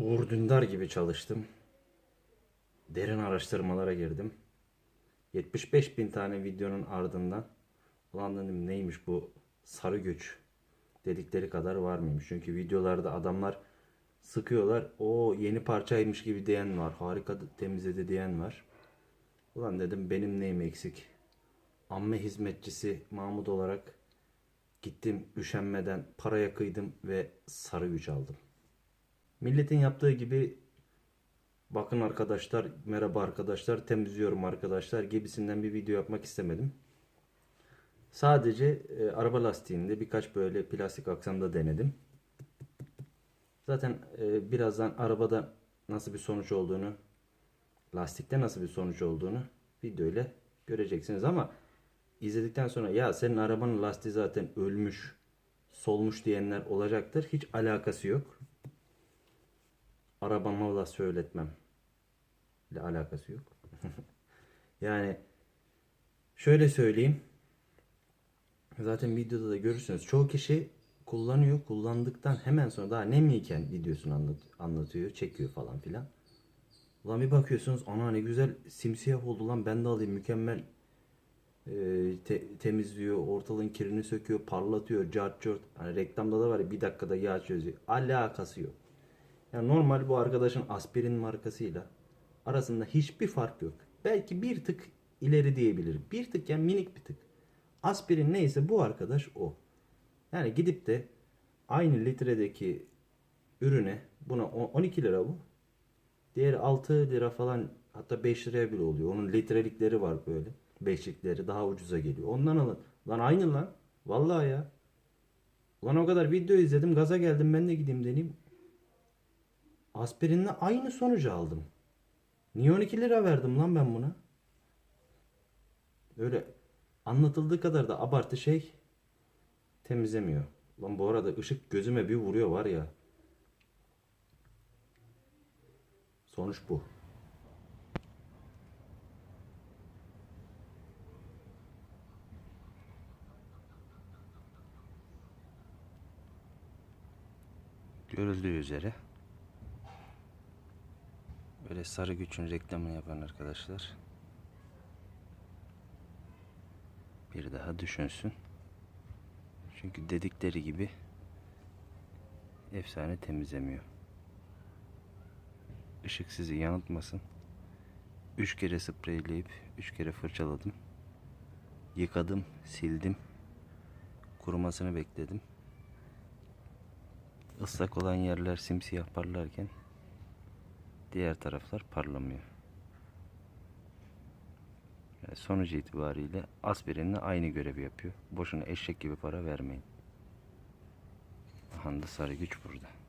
Uğur Dündar gibi çalıştım. Derin araştırmalara girdim. 75 bin tane videonun ardından ulan dedim neymiş bu sarı güç dedikleri kadar var mıymış? Çünkü videolarda adamlar sıkıyorlar. O yeni parçaymış gibi diyen var. Harika temizledi diyen var. Ulan dedim benim neyim eksik? Amme hizmetçisi Mahmut olarak gittim üşenmeden paraya kıydım ve sarı güç aldım. Milletin yaptığı gibi bakın arkadaşlar, merhaba arkadaşlar, temizliyorum arkadaşlar gibisinden bir video yapmak istemedim. Sadece e, araba lastiğinde birkaç böyle plastik aksamda denedim. Zaten e, birazdan arabada nasıl bir sonuç olduğunu, lastikte nasıl bir sonuç olduğunu video ile göreceksiniz ama izledikten sonra ya senin arabanın lastiği zaten ölmüş, solmuş diyenler olacaktır. Hiç alakası yok arabama da söyletmem ile alakası yok. yani şöyle söyleyeyim. Zaten videoda da görürsünüz. Çoğu kişi kullanıyor. Kullandıktan hemen sonra daha nemliyken videosunu anlat, anlatıyor, çekiyor falan filan. Ulan bir bakıyorsunuz ana ne güzel simsiyah oldu lan ben de alayım mükemmel e, te- temizliyor, ortalığın kirini söküyor, parlatıyor, cart cart. Hani reklamda da var ya bir dakikada yağ çözüyor. Alakası yok. Yani normal bu arkadaşın aspirin markasıyla arasında hiçbir fark yok. Belki bir tık ileri diyebilirim. Bir tık yani minik bir tık. Aspirin neyse bu arkadaş o. Yani gidip de aynı litredeki ürüne buna on- 12 lira bu. Diğeri 6 lira falan hatta 5 liraya bile oluyor. Onun litrelikleri var böyle. Beşlikleri daha ucuza geliyor. Ondan alın. Lan aynı lan. Vallahi ya. Ulan o kadar video izledim. Gaza geldim ben de gideyim deneyeyim. Aspirinle aynı sonucu aldım. Niye 12 lira verdim lan ben buna? Öyle anlatıldığı kadar da abartı şey temizlemiyor. Lan bu arada ışık gözüme bir vuruyor var ya. Sonuç bu. Görüldüğü üzere böyle sarı güçün reklamını yapan arkadaşlar bir daha düşünsün. Çünkü dedikleri gibi efsane temizlemiyor. Işık sizi yanıltmasın. Üç kere spreyleyip üç kere fırçaladım. Yıkadım, sildim. Kurumasını bekledim. Islak olan yerler simsiyah parlarken diğer taraflar parlamıyor. Yani sonuç itibariyle aspirinle aynı görevi yapıyor. Boşuna eşek gibi para vermeyin. Aha da sarı güç burada.